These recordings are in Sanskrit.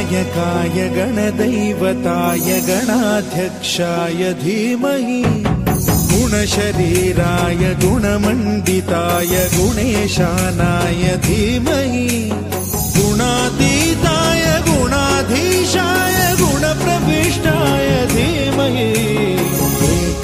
गणनायकाय गणदैवताय गणाध्यक्षाय धीमहि। गुणशरीराय गुणमण्डिताय गुणेशानाय धीमहि। गुणातीताय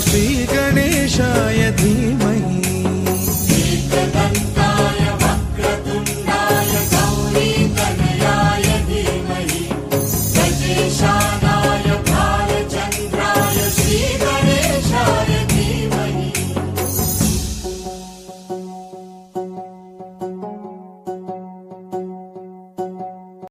श्रीगणेशाय धीमहि